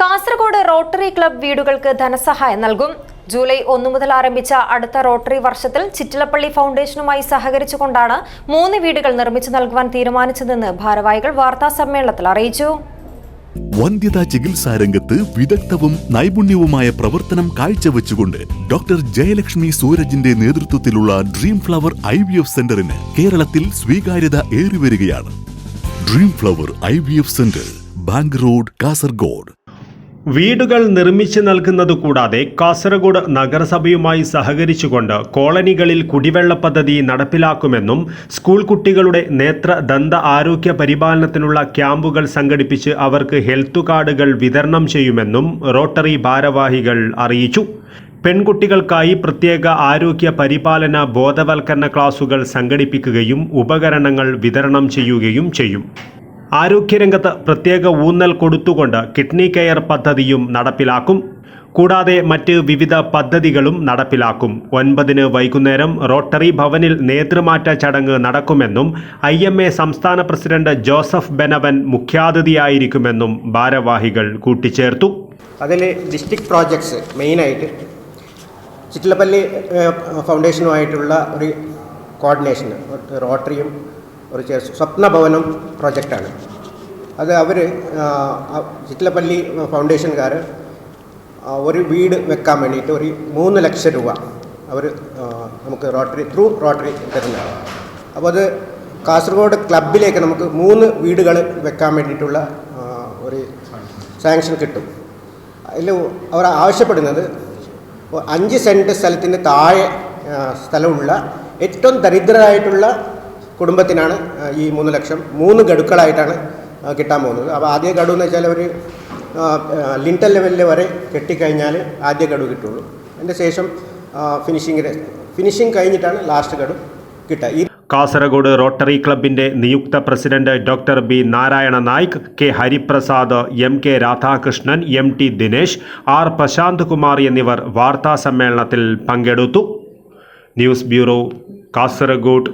Kasaragod rotary club വീടുകൾക്ക് ധനസഹായം നൽകും. ജൂലൈ ഒന്നു മുതൽ ആരംഭിച്ച അടുത്ത റോട്ടറി വർഷത്തിൽ ചിറ്റിലപ്പള്ളി ഫൗണ്ടേഷനുമായി സഹകരിച്ചുകൊണ്ടാണ് മൂന്ന് വീടുകൾ നിർമ്മിച്ചു നൽകുവാൻ തീരുമാനിച്ചതെന്ന് ഭാരവാഹികൾ വാർത്താ സമ്മേളനത്തിൽ അറിയിച്ചു. വന്ധ്യതാ ചികിത്സാ രംഗത്ത് വിദഗ്ധവും നൈപുണ്യവുമായ പ്രവർത്തനം കാഴ്ചവെച്ചുകൊണ്ട് ഡോക്ടർ ജയലക്ഷ്മി സൂരജിന്റെ നേതൃത്വത്തിലുള്ള dream flower I V F സെന്ററിന് കേരളത്തിൽ സ്വീകാര്യത ഏറിവരികയാണ്. Dream flower I V F centre bank road Kasaragod. വീടുകൾ നിർമ്മിച്ചു നൽകുന്നത് കൂടാതെ കാസർഗോഡ് നഗരസഭയുമായി സഹകരിച്ചുകൊണ്ട് കോളനികളിൽ കുടിവെള്ള പദ്ധതി നടപ്പിലാക്കുമെന്നും സ്കൂൾ കുട്ടികളുടെ നേത്ര ദന്ത ആരോഗ്യ പരിപാലനത്തിനുള്ള ക്യാമ്പുകൾ സംഘടിപ്പിച്ച് അവർക്ക് ഹെൽത്ത് കാർഡുകൾ വിതരണം ചെയ്യുമെന്നും റോട്ടറി ഭാരവാഹികൾ അറിയിച്ചു. പെൺകുട്ടികൾക്കായി പ്രത്യേക ആരോഗ്യ പരിപാലന ബോധവൽക്കരണ ക്ലാസുകൾ സംഘടിപ്പിക്കുകയും ഉപകരണങ്ങൾ വിതരണം ചെയ്യുകയും ചെയ്യും. ആരോഗ്യരംഗത്ത് പ്രത്യേക ഊന്നൽ കൊടുത്തുകൊണ്ട് കിഡ്നി കെയർ പദ്ധതിയും നടപ്പിലാക്കും. കൂടാതെ മറ്റ് വിവിധ പദ്ധതികളും നടപ്പിലാക്കും. ഒൻപതിന് വൈകുന്നേരം റോട്ടറി ഭവനിൽ നേതൃമാറ്റ ചടങ്ങ് നടക്കുമെന്നും ഐ സംസ്ഥാന പ്രസിഡന്റ് ജോസഫ് ബെനവൻ മുഖ്യാതിഥിയായിരിക്കുമെന്നും ഭാരവാഹികൾ കൂട്ടിച്ചേർത്തു. അതിൽ ഡിസ്ട്രിക്ട് പ്രോജക്ട്സ് മെയിനായിട്ട് ചിറ്റിലപ്പള്ളി ഫൗണ്ടേഷനുമായിട്ടുള്ള ഒരു കോർഡിനേഷൻ റോട്ടറിയും ഒരു സ്വപ്നഭവനം പ്രൊജക്റ്റാണ്. അത് അവർ ചിറ്റിലപ്പള്ളി ഫൗണ്ടേഷൻകാർ ഒരു വീട് വെക്കാൻ വേണ്ടിയിട്ട് ഒരു മൂന്ന് ലക്ഷം രൂപ അവർ നമുക്ക് റോട്ടറി ത്രൂ റോട്ടറി തരുന്നതാണ്. അപ്പോൾ അത് കാസർഗോഡ് ക്ലബിലേക്ക് നമുക്ക് മൂന്ന് വീടുകൾ വെക്കാൻ വേണ്ടിയിട്ടുള്ള ഒരു സാങ്ഷൻ കിട്ടും. അതിൽ അവർ ആവശ്യപ്പെടുന്നത് അഞ്ച് സെന്റ് സ്ഥലത്തിന് താഴെ സ്ഥലമുള്ള ഏറ്റവും ദരിദ്രരായിട്ടുള്ള കുടുംബത്തിനാണ് ഈ മൂന്ന് ലക്ഷം മൂന്ന് ഗഡുക്കളായിട്ടാണ് കിട്ടാൻ പോകുന്നത്. അപ്പോൾ ആദ്യ ഗഡു എന്ന് വെച്ചാൽ ഒരു ലിന്റൽ ലെവലിൽ വരെ കെട്ടിക്കഴിഞ്ഞാൽ ആദ്യ ഗഡു കിട്ടുള്ളൂ. അതിന്റെ ശേഷം ഫിനിഷിംഗ് ഫിനിഷിംഗ് കഴിഞ്ഞിട്ടാണ് ലാസ്റ്റ് ഗഡു കിട്ടുക. ഈ കാസർഗോഡ് റോട്ടറി ക്ലബിന്റെ നിയുക്ത president doctor B Narayana Naik K Hariprasad M K Radhakrishnan M T Dinesh R Prashanth Kumar എന്നിവർ വാർത്താ സമ്മേളനത്തിൽ പങ്കെടുത്തു. News bureau Kasaragod.